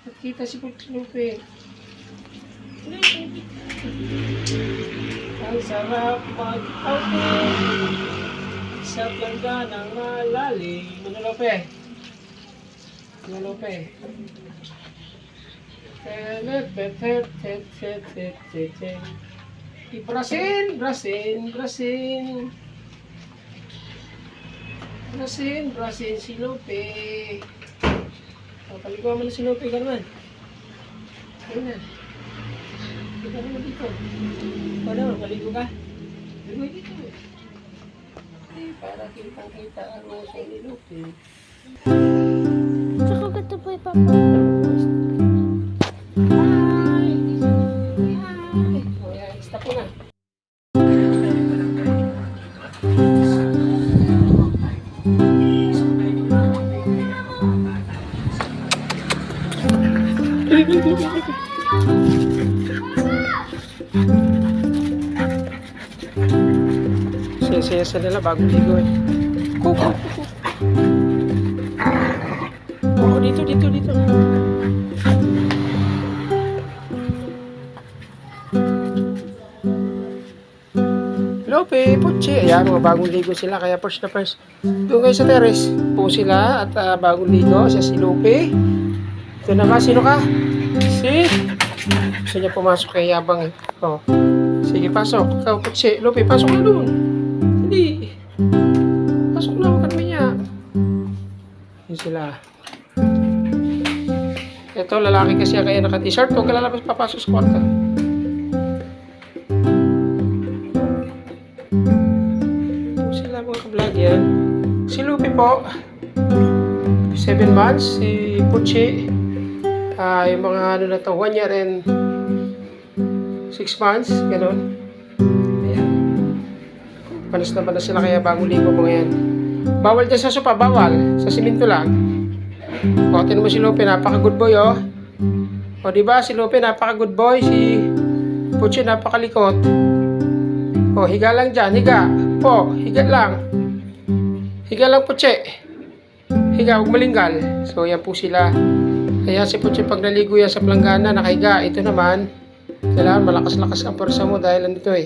Nakita si Lupe. Ang sarap mag-outing sa planda ng malalim. Lupe? Ano, Lupe? Brasil, Brasil, Brasil. Brasil, Brasil, si Lupe. O, paliguan mo na si Lupe, gano'n. Ayun na. Ito naman dito. O naman, maligo ka. Maligo dito. Eh, para kitang-kita ang uso ni Lupe. Tsaka ganito po yung papa. Hi! Hi! O yan, stop mo na. Saya-saya sa nila bago ligo eh. Kuko, kuko. Oh, dito, dito, dito. Lope, Puchi. Ayan, mga bagong ligo sila. Kaya first na first. Doon kayo sa terrace. Po sila at ah, bagong ligo. Siya si Lope. Ito naman, sino ka? Si? Gusto niya pumasok kay Yabang. eh. Oh. Sige, pasok. Ikaw, Puchi. Lope, pasok na doon. Hindi. Pasok na, ka naman niya. Yun sila. Ito, lalaki kasi kaya naka-t-shirt. Huwag ka lalabas papasok sa kwarto. Ito sila mga ka-vlog yan. Si Lupi po, 7 months. Si Puchi, ah yung mga ano na to, 1 year and 6 months. Ganon. Ayan. Panas na panas sila kaya bagong ligo mga yan. Bawal dyan sa sopa, bawal. Sa simento lang. O, mo si Lupe, napaka-good boy, oh. O, di ba si Lupe, napaka-good boy. Si Puchi, napakalikot. O, higa lang dyan, higa. Po, higa lang. Higa lang, Puchi. Higa, huwag malinggal. So, yan po sila. Kaya si Puchi, pag naligo yan sa planggana, nakahiga. Ito naman, kailangan malakas-lakas ang pwersa mo dahil nandito eh.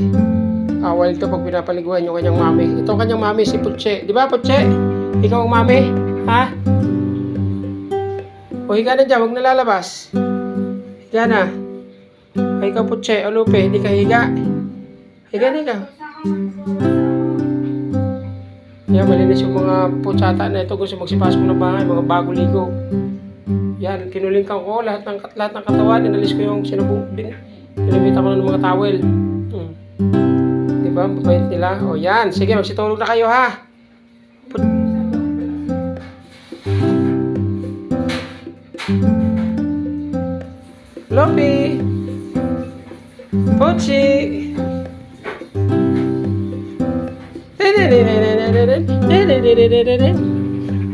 Awal ito pag pinapaliguan yung kanyang mami. Ito ang kanyang mami, si Puche. Di ba, Puche? Ikaw ang mami? Ha? O, higa na dyan. Huwag nalalabas. Higa na. Ay, ikaw, Puche. O. Hindi ka higa. Higa na ikaw. Yan, malinis yung mga putsata na ito. Gusto magsipasok ng bahay. Mga bago ligo. Yan, kinulingkan ko lahat ng, lahat ng katawan. Inalis ko yung sinabong. Bin, pinabita ko ng mga towel. Hmm. Di ba? Mabait nila. O yan. Sige, magsitulog na kayo ha. Put- Lopi! Pochi!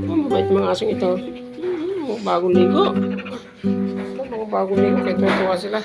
Oh, mabait mga asong ito bagong ligo. Ito, mga bagong ligo. Kaya tuwa sila.